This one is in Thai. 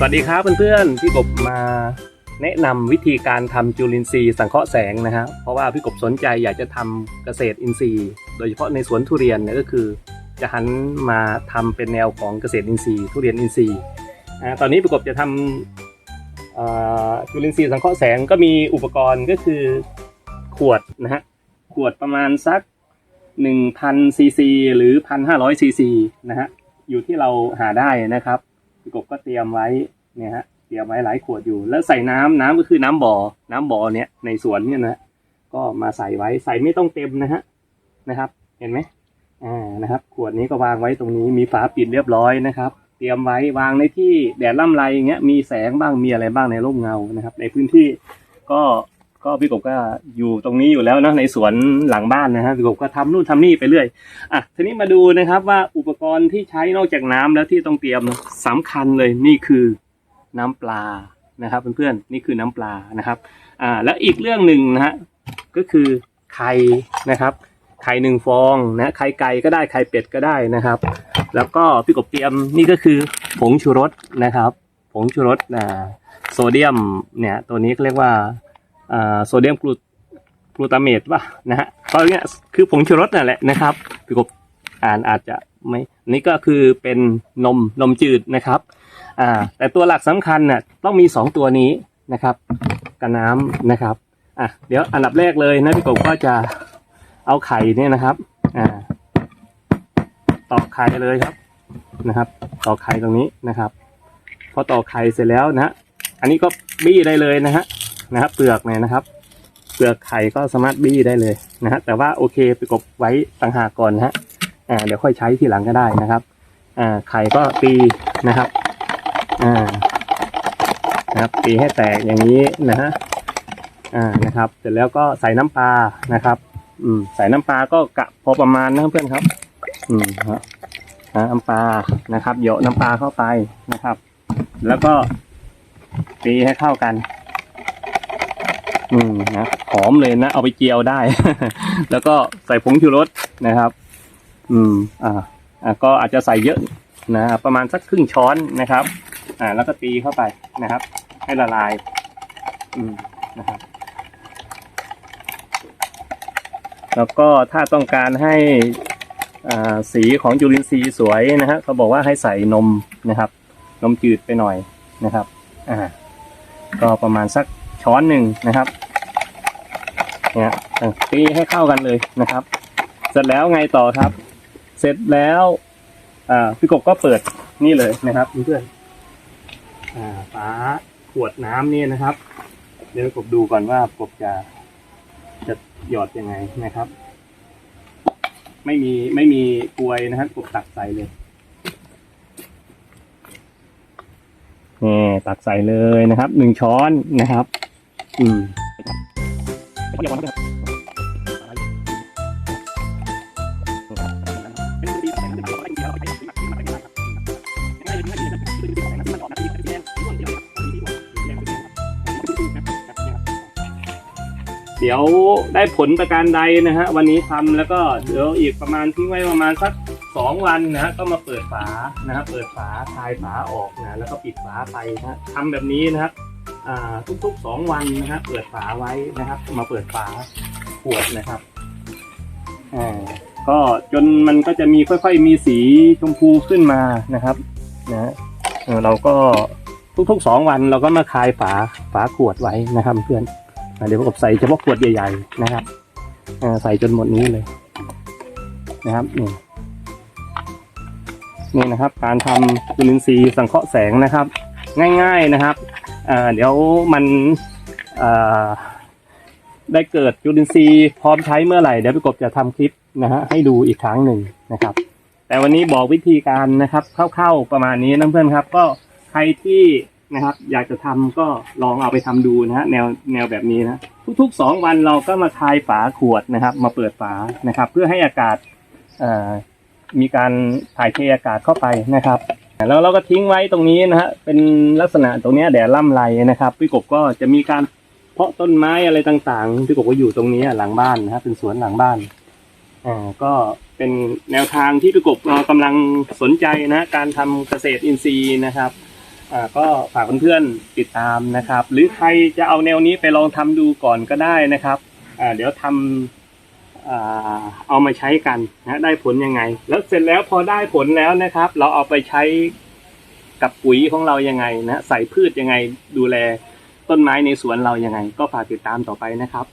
สวัสดีครับเพื่อนๆพี่กบมาแนะนำวิธีการทำจุลินทรีย์สังเคราะห์แสงนะครับเพราะว่าพี่กบสนใจอยากจะทำเกษตรอินทรีย์ โดยเฉพาะในสวนทุเรียนเนี่ยก็คือ จะหันมาทำเป็นแนวของเกษตรอินทรีย์ ทุเรียนอินทรีย์ตอนนี้พี่กบจะทำอ่าจุลินทรีย์สังเคราะห์แสงก็มีอุปกรณ์ก็คือขวดนะฮะขวดประมาณสัก1,000ซีซีหรือ 1,500ซีซีนะฮะอยู่ที่เราหาได้นะครับ พี่กบก็เตรียมไว้เนี่ยฮะเตรียมไว้หลายขวดอยู่ แล้วใส่น้ำน้ำก็คือน้ำบ่อ น้ำบ่อเนี่ยในสวนเนี่ยนะก็มาใส่ไว้ใส่ไม่ต้องเต็มนะฮะนะครับ เห็นไหมอ่านะครับ ขวดนี้ก็วางไว้ตรงนี้มีฝาปิดเรียบร้อยนะครับ เตรียมไว้วางในที่แดดล่ำไรอย่างเงี้ยมีแสงบ้างมีอะไรบ้างในร่มเงานะครับ ในพื้นที่ก็ ก็พี่กบก็อยู่ตรงนี้อยู่แล้วนะในสวนหลังบ้านนะฮะพี่กบก็ทำนู่นทำนี่ไปเรื่อยอะทีนี้มาดูนะครับว่าอุปกรณ์ที่ใช้นอกจากน้ำแล้วที่ต้องเตรียมสำคัญเลยนี่คือน้ำปลานะครับเพื่อนๆนี่คือน้ำปลานะครับอ่าแล้วอีกเรื่องหนึ่งนะฮะก็คือไข่นะครับ ไข่หนึ่งฟองนะไข่ไก่ก็ได้ไข่เป็ดก็ได้นะครับ แล้วก็พี่กบเตรียมนี่ก็คือผงชูรสนะครับ ผงชูรสอ่าโซเดียมเนี่ยตัวนี้เขาเรียกว่า โซเดียมกลูกลูตาเมตป่ะนะฮะก็เนี่ยคือผงชูรสนั่นแหละนะครับพี่กบอ่านอาจจะไม่นี่ก็คือเป็นนมนมจืดนะครับอ่าแต่ตัวหลักสำคัญน่ะต้องมีสองตัวนี้นะครับกับน้ำนะครับอะเดี๋ยวอันดับแรกเลยนะพี่กบก็จะเอาไข่เนี่ยนะครับอ่าตอกไข่เลยครับนะครับตอกไข่ตรงนี้นะครับ พอตอกไข่เสร็จแล้วนะฮะอันนี้ก็บี้ได้เลยนะฮะ นะครับเปลือกเนี่ยนะครับ เปลือกไข่ก็สามารถบี้ได้เลยนะฮะแต่ว่าโอเคไปกบไว้ต่างหากก่อนนะฮะอ่าเดี๋ยวค่อยใช้ทีหลังก็ได้นะครับอ่าไข่ก็ตีนะครับอ่านะครับตีให้แตกอย่างนี้นะฮะอ่านะครับ เสร็จแล้วก็ใส่น้ำปลานะครับอืมใส่น้ำปลาก็กะพอประมาณนะเพื่อนครับ อืมฮะอ่าน้ำปลานะครับเหยาะน้ำปลาเข้าไปนะครับ แล้วก็ตีให้เข้ากัน อืมนะหอมเลยนะ เอาไปเจียวได้ แล้วก็ใส่ผงชูรสนะครับ อืม อ่าอ่าก็อาจจะใส่เยอะนะประมาณสักครึ่งช้อนนะครับ อ่า แล้วก็ตีเข้าไปนะครับ ให้ละลาย อืมนะครับ แล้วก็ถ้าต้องการให้อ่าสีของจุลินทรีย์สวยนะฮะเขาบอกว่าให้ใส่นมนะครับ นมจืดไปหน่อยนะครับ อ่า ก็ประมาณสัก ช้อนหนึ่งนะครับเนี่ยอะตีให้เข้ากันเลยนะครับ เสร็จแล้วไงต่อครับ เสร็จแล้วอ่าพี่กบก็เปิดนี่เลยนะครับเพื่อนๆอ่าฝาขวดน้ำนี่นะครับ เดี๋ยวพี่กบดูก่อนว่าพี่กบจะจะหยอดยังไงนะครับ ไม่มีไม่มีกลวยนะครับกบตักใส่เลยนี่ตักใส่เลยนะครับหนึ่งช้อนนะครับ อืมเดี๋ยวได้ผลประการใดนะฮะวันนี้ทำแล้วก็เดี๋ยวอีกประมาณทิ้งไว้ประมาณสักสองวันนะฮะก็มาเปิดฝานะครับเปิดฝาคลายฝาออกนะแล้วก็ปิดฝาไปนะฮะทำแบบนี้นะครับ ทุกๆสองวันนะฮะเปิดฝาไว้นะครับ มาเปิดฝาขวดนะครับอ่าก็จนมันก็จะมีค่อยๆมีสีชมพูขึ้นมานะครับนะเเราก็ทุกๆสองวันเราก็มาคลายฝาฝาขวดไว้นะครับ เพื่อนอเดี๋ยวผมใส่เฉพาะขวดใหญ่ๆนะครับใส่จนหมดนี้เลยนะครับนี่นี่นะครับ การทำจุลินทรีย์สังเคราะห์แสงนะครับ ง่าย ๆนะครับ เดี๋ยวมันอ่าได้เกิดจุลินทรีย์พร้อมใช้เมื่อไหร่เดี๋ยวพี่กบจะทำคลิปนะฮะให้ดูอีกครั้งหนึ่งนะครับ แต่วันนี้บอกวิธีการนะครับคร่าวๆประมาณนี้นะเพื่อนครับ ก็ใครที่นะครับ อยากจะทำก็ลองเอาไปทำดูนะฮะแนวแนวแบบนี้นะทุกๆสองวันเราก็มาคายฝาขวดนะครับ มาเปิดฝานะครับ เพื่อให้อากาศอ่อมีการถ่ายเทอากาศเข้าไปนะครับ แล้วเราก็ทิ้งไว้ตรงนี้นะฮะเป็นลักษณะตรงนี้แดดล่ำไรนะครับพี่กบก็จะมีการเพาะต้นไม้อะไรต่างๆพี่กบก็อยู่ตรงนี้หลังบ้านนะครับเป็นสวนหลังบ้านอ่าก็เป็นแนวทางที่พี่กบเอ่อกำลังสนใจนะการทำเกษตรอินทรีย์นะครับอ่าก็ฝากเพื่อนๆติดตามนะครับ หรือใครจะเอาแนวนี้ไปลองทำดูก่อนก็ได้นะครับอ่าเดี๋ยวทำอ่า เอามาใช้กันนะได้ผลยังไง แล้วเสร็จแล้วพอได้ผลแล้วนะครับ เราเอาไปใช้กับปุ๋ยของเรายังไงนะใส่พืชยังไงดูแลต้นไม้ในสวนเรายังไง ก็ฝากติดตามต่อไปนะครับ